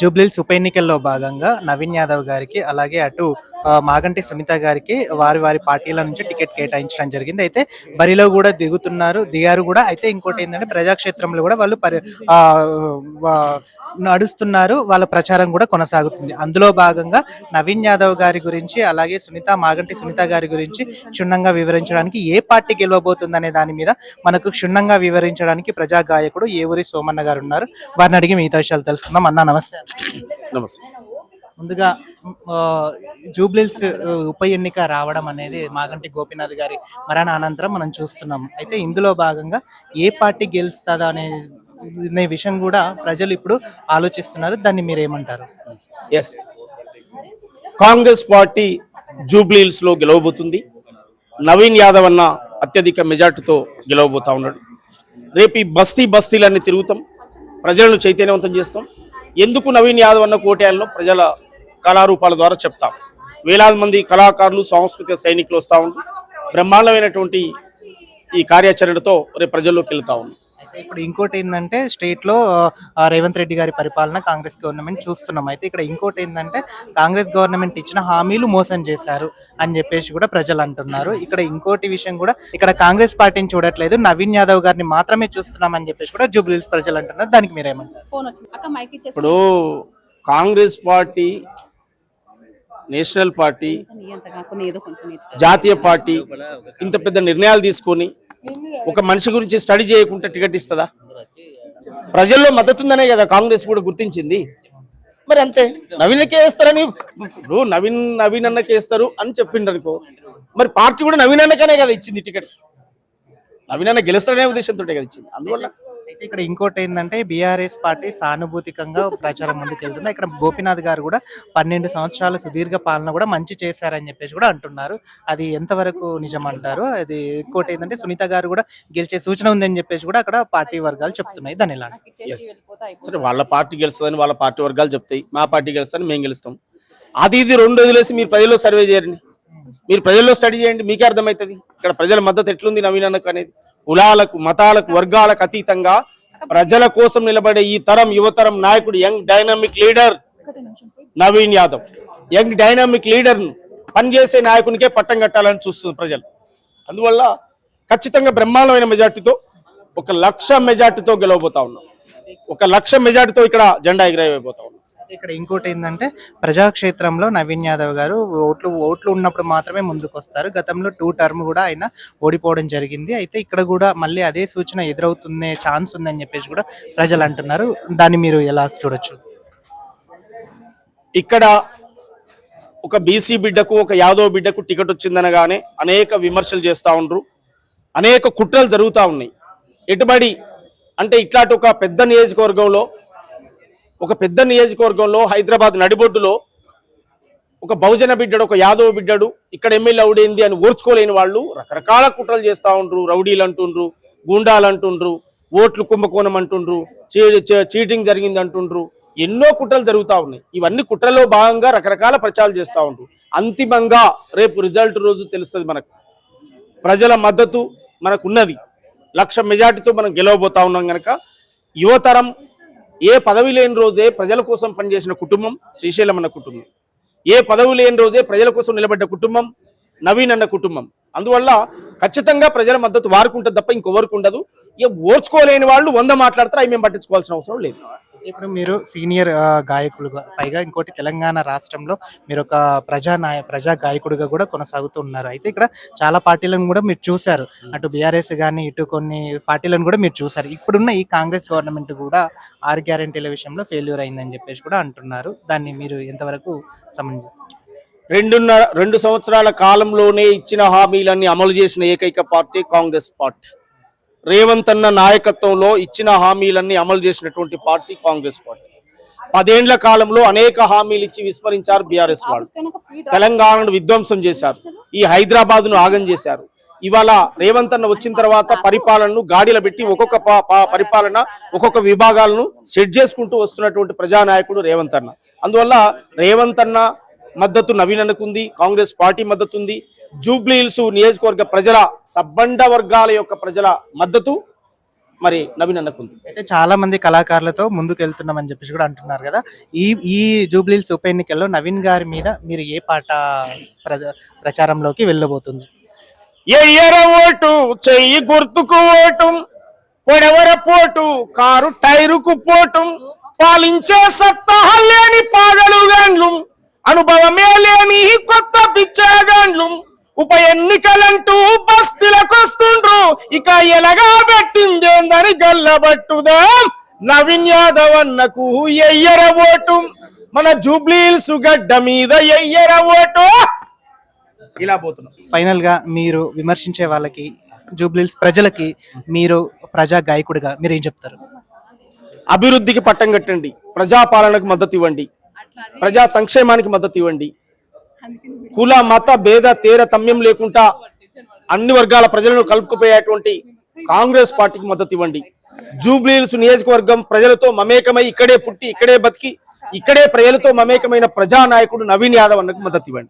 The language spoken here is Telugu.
జూబ్లీల్స్ ఉప ఎన్నికల్లో భాగంగా నవీన్ యాదవ్ గారికి అలాగే అటు మాగంటి సునీత గారికి వారి వారి పార్టీల నుంచి టికెట్ కేటాయించడం జరిగింది. అయితే బరిలో కూడా దిగుతున్నారు దిగారు కూడా. అయితే ఇంకోటి ఏంటంటే ప్రజాక్షేత్రంలో కూడా వాళ్ళు పరి నడుస్తున్నారు వాళ్ళ ప్రచారం కూడా కొనసాగుతుంది. అందులో భాగంగా నవీన్ యాదవ్ గారి గురించి అలాగే సునీత మాగంటి సునీత గారి గురించి క్షుణ్ణంగా వివరించడానికి ఏ పార్టీ గెలవబోతుందనే దాని మీద మనకు క్షుణ్ణంగా వివరించడానికి ప్రజా గాయకుడు ఏవూరి సోమన్న గారు ఉన్నారు. వారిని అడిగి మిగతా విషయాలు తెలుసుకుందాం. అన్న నమస్తే. నమస్తే. ముందుగా ఆ, ఉప ఎన్నిక రావడం అనేది మాగంటి గోపీనాథ్ గారి మరణ అనంతరం మనం చూస్తున్నాం. అయితే ఇందులో భాగంగా ఏ పార్టీ గెలుస్తుందా అనే అనే విషయం కూడా ప్రజలు ఇప్పుడు ఆలోచిస్తున్నారు. దాన్ని మీరు ఏమంటారు ఎస్ కాంగ్రెస్ పార్టీ జూబ్లీహిల్స్లో గెలవబోతుంది. నవీన్ యాదవ్ అన్న అత్యధిక మెజార్టీతో గెలవబోతా ఉన్నాడు. రేపు ఈ బస్తీ బస్తీలన్నీ తిరుగుతాం. ప్రజలను చైతన్యవంతం చేస్తాం. ఎందుకు నవీన్ యాదవ్ అన్న కోట్యాలలో ప్రజల కళారూపాల ద్వారా చెప్తాం. వేలాది మంది కళాకారులు సాంస్కృతిక సైనికులు వస్తూ ఉన్నారు. బ్రహ్మాండమైనటువంటి ఈ కార్యాచరణతో రేపు ప్రజల్లోకి వెళ్తా ఉన్నాం ఇప్పుడు ఇంకోటి ఏంటంటే స్టేట్లో ఆ, రేవంత్ రెడ్డి గారి పరిపాలన కాంగ్రెస్ గవర్నమెంట్ చూస్తున్నాం. అయితే ఇక్కడ ఇంకోటి ఏంటంటే కాంగ్రెస్ గవర్నమెంట్ ఇచ్చిన హామీలు మోసం చేశారు అని చెప్పేసి కూడా ప్రజలు అంటున్నారు. ఇక్కడ ఇంకోటి విషయం కూడా ఇక్కడ కాంగ్రెస్ పార్టీని చూడట్లేదు నవీన్ యాదవ్ గారిని మాత్రమే చూస్తున్నాం అని చెప్పేసి కూడా జూబ్లీస్ ప్రజలు అంటున్నారు. దానికి మీరేమంటారు? ఫోన్ వచ్చింది. అక్క మైక్ ఇచ్చేసి. ఇప్పుడు కాంగ్రెస్ పార్టీ నేషనల్ పార్టీ జాతీయ పార్టీ ఇంత పెద్ద నిర్ణయాలు తీసుకొని ఒక మనిషి గురించి స్టడీ చేయకుండా టికెట్ ఇస్తుందా? ప్రజల్లో మద్దతు ఉందనే కదా కాంగ్రెస్ కూడా గుర్తించింది. మరి అంతే. నవీన్కే వేస్తారని ఇప్పుడు నవీన్ నవీన్ అన్నకే వేస్తారు అని చెప్పిండ్రు అనుకో మరి పార్టీ కూడా నవీన్ అన్నకనే కదా ఇచ్చింది టికెట్. నవీన్ అన్న గెలుస్తారనే ఉద్దేశంతో కదా ఇచ్చింది. అందువల్ల అయితే ఇక్కడ ఇంకోటి ఏంటంటే బీఆర్ఎస్ పార్టీ సానుభూతికంగా ప్రచారం ముందుకు వెళ్తుంది ఇక్కడ గోపీనాథ్ గారు కూడా పన్నెండు సంవత్సరాల సుదీర్ఘ పాలన కూడా మంచి చేశారని చెప్పేసి కూడా అంటున్నారు. అది ఎంతవరకు నిజం అంటారు అది ఇంకోటి ఏంటంటే సునీత గారు కూడా గెలిచే సూచన ఉందని చెప్పేసి కూడా అక్కడ పార్టీ వర్గాలు చెప్తున్నాయి. దాని ఎలా సరే వాళ్ళ పార్టీ గెలుస్తుందని వాళ్ళ పార్టీ వర్గాలు చెప్తాయి. మా పార్టీ గెలుస్తుందని మేము గెలుస్తాం. అది ఇది రెండు వదిలేసి మీరు ప్రజల్లో సర్వే చేయండి. మీరు ప్రజల్లో స్టడీ చేయండి మీకే అర్థమవుతుంది ఇక్కడ ప్రజల మద్దతు ఎట్లుంది నవీన్ అన్నకు అనేది? కులాలకు మతాలకు వర్గాలకు అతీతంగా ప్రజల కోసం నిలబడే ఈ తరం యువతరం నాయకుడు young dynamic leader Naveen Yadav. Young dynamic leader పనిచేసే నాయకునికే పట్టం కట్టాలని చూస్తుంది ప్రజలు. అందువల్ల ఖచ్చితంగా బ్రహ్మాండమైన మెజార్టీతో ఒక లక్ష మెజార్టీతో గెలవబోతా ఉన్నాం. ఒక లక్ష మెజార్టీతో ఇక్కడ జెండా ఎగిరైపోతా ఉన్నాం. ఇక్కడ ఇంకోటి ఏంటంటే ప్రజాక్షేత్రంలో నవీన్ యాదవ్ గారు ఓట్లు ఓట్లు ఉన్నప్పుడు మాత్రమే ముందుకు వస్తారు గతంలో టూ టర్మ్ కూడా ఆయన ఓడిపోవడం జరిగింది. అయితే ఇక్కడ కూడా మళ్ళీ అదే సూచన ఎదురవుతుందే ఛాన్స్ ఉందని చెప్పేసి కూడా ప్రజలు అంటున్నారు. దాన్ని మీరు ఎలా చూడొచ్చు? ఇక్కడ ఒక బీసీ బిడ్డకు ఒక యాదవ్ బిడ్డకు టికెట్ వచ్చిందనగానే అనేక విమర్శలు చేస్తూ ఉండ్రు. అనేక కుట్రలు జరుగుతూ ఉన్నాయి. ఎటుబడి అంటే ఇట్లాంటి ఒక పెద్ద నియోజకవర్గంలో ఒక పెద్ద నియోజకవర్గంలో హైదరాబాద్ నడిబొడ్డులో ఒక బహుజన బిడ్డడు ఒక యాదవ్ బిడ్డడు ఇక్కడ ఎమ్మెల్యే అవుడేంది అని ఓర్చుకోలేని వాళ్ళు రకరకాల కుట్రలు చేస్తూ ఉండ్రు రౌడీలు అంటుండ్రు గూండాలు అంటుండ్రు ఓట్లు కుంభకోణం అంటుండ్రు చీ- చీటింగ్ జరిగింది అంటుండ్రు ఎన్నో కుట్రలు జరుగుతూ ఉన్నాయి. ఇవన్నీ కుట్రలో భాగంగా రకరకాల ప్రచారాలు చేస్తూ ఉండ్రు. అంతిమంగా రేపు రిజల్ట్ రోజు తెలుస్తుంది మనకు. ప్రజల మద్దతు మనకున్నది. లక్ష మెజార్టీతో మనం గెలవబోతా ఉన్నాం కనుక యువతరం ఏ పదవి లేని రోజే ప్రజల కోసం పనిచేసిన కుటుంబం శ్రీశైలం అన్న కుటుంబం. ఏ పదవి లేని రోజే ప్రజల కోసం నిలబడ్డ కుటుంబం నవీన్ అన్న కుటుంబం. అందువల్ల ఖచ్చితంగా ప్రజల మద్దతు వారికి ఉంటుంది తప్ప ఇంకొవరికి ఉండదు. ఇక ఓర్చుకోలేని వాళ్ళు వంద మాట్లాడతారు అవి మేము పట్టించుకోవాల్సిన అవసరం లేదు. ఇప్పుడు మీరు సీనియర్ గాయకులుగా పైగా ఇంకోటి తెలంగాణ రాష్ట్రంలో మీరు ఒక ప్రజా నాయ ప్రజా గాయకుడిగా కూడా కొనసాగుతూ ఉన్నారు. అయితే ఇక్కడ చాలా పార్టీలను కూడా మీరు చూశారు. అటు బీఆర్ఎస్ కానీ ఇటు కొన్ని పార్టీలను కూడా మీరు చూశారు. ఇప్పుడున్న ఈ కాంగ్రెస్ గవర్నమెంట్ కూడా ఆరు గ్యారెంటీల విషయంలో ఫెయిల్యూర్ అయిందని చెప్పేసి కూడా అంటున్నారు. దాన్ని మీరు ఎంతవరకు సమంజసం రెండున్నర రెండు సంవత్సరాల కాలంలోనే ఇచ్చిన హామీలన్నీ అమలు చేసిన ఏకైక పార్టీ కాంగ్రెస్ పార్టీ. రేవంత్ అన్న నాయకత్వంలో ఇచ్చిన హామీలన్నీ అమలు చేసినటువంటి పార్టీ కాంగ్రెస్ పార్టీ. పదేండ్ల కాలంలో అనేక హామీలు ఇచ్చి విస్మరించారు బీఆర్ఎస్ వాళ్ళు. తెలంగాణను విధ్వంసం చేశారు. ఈ హైదరాబాద్ను ఆగం చేశారు. ఇవాళ రేవంత్ అన్న వచ్చిన తర్వాత పరిపాలనను గాడిలో పెట్టి ఒక్కొక్క పరిపాలన ఒక్కొక్క విభాగాలను సెట్ చేసుకుంటూ వస్తున్నటువంటి ప్రజానాయకుడు రేవంత్ అన్న. అందువల్ల రేవంత్ అన్న మద్దతు నవీన్ అన్నకుంది కాంగ్రెస్ పార్టీ మద్దతు ఉంది జూబ్లీ హిల్స్ నియోజకవర్గ ప్రజల సబ్బండ వర్గాల యొక్క ప్రజల మద్దతు మరి నవీన్ అన్నకు ఉంది అయితే చాలా మంది కళాకారులతో ముందుకు వెళ్తున్నామని చెప్పేసి కూడా అంటున్నారు కదా. ఈ ఈ జూబ్లీల్స్ ఉప ఎన్నికల్లో నవీన్ గారి మీద మీరు ఏ పాట ప్ర- ప్రచారంలోకి వెళ్ళబోతుంది? ఎయ్యర ఓటు చెయ్యి గుర్తుకు ఓటు పొడవర పోటు కారు టైరుకు పోటు పాలించే సత్తా లేని పాగలు గాండ్లు. అనుభవమే లేని కొత్త పిచ్చాగాండ్లు? ఉప ఎన్నికలంటూ బస్తీలకు వస్తుండ్రు. ఇక ఎలగా పెట్టిందేందని గల్లబట్టుదా? నవీన్ యాదవ్ అన్నకు ఎయ్యర ఓటు. మన జూబ్లీల్స్ గడ్డ మీద ఎయ్యర ఓటు. ఇలా పోతున్నాం. ఫైనల్గా మీరు విమర్శించే వాళ్ళకి జూబ్లీల్స్ ప్రజలకి మీరు ప్రజా గాయకుడిగా మీరు ఏం చెప్తారు? అభివృద్ధికి పట్టం కట్టండి. ప్రజాపాలనకు మద్దతు ఇవ్వండి. ప్రజా సంక్షేమానికి మద్దతు ఇవ్వండి. కుల మత భేద తేర తమ్యం లేకుండా అన్ని వర్గాల ప్రజలను కలుపుకుపోయేటువంటి కాంగ్రెస్ పార్టీకి మద్దతు ఇవ్వండి. జూబ్లీహిల్స్ నియోజకవర్గం ప్రజలతో మమేకమై ఇక్కడే పుట్టి ఇక్కడే బతికి ఇక్కడే ప్రజలతో మమేకమైన ప్రజానాయకుడు నవీన్ యాదవ్ అన్నకు మద్దతు ఇవ్వండి.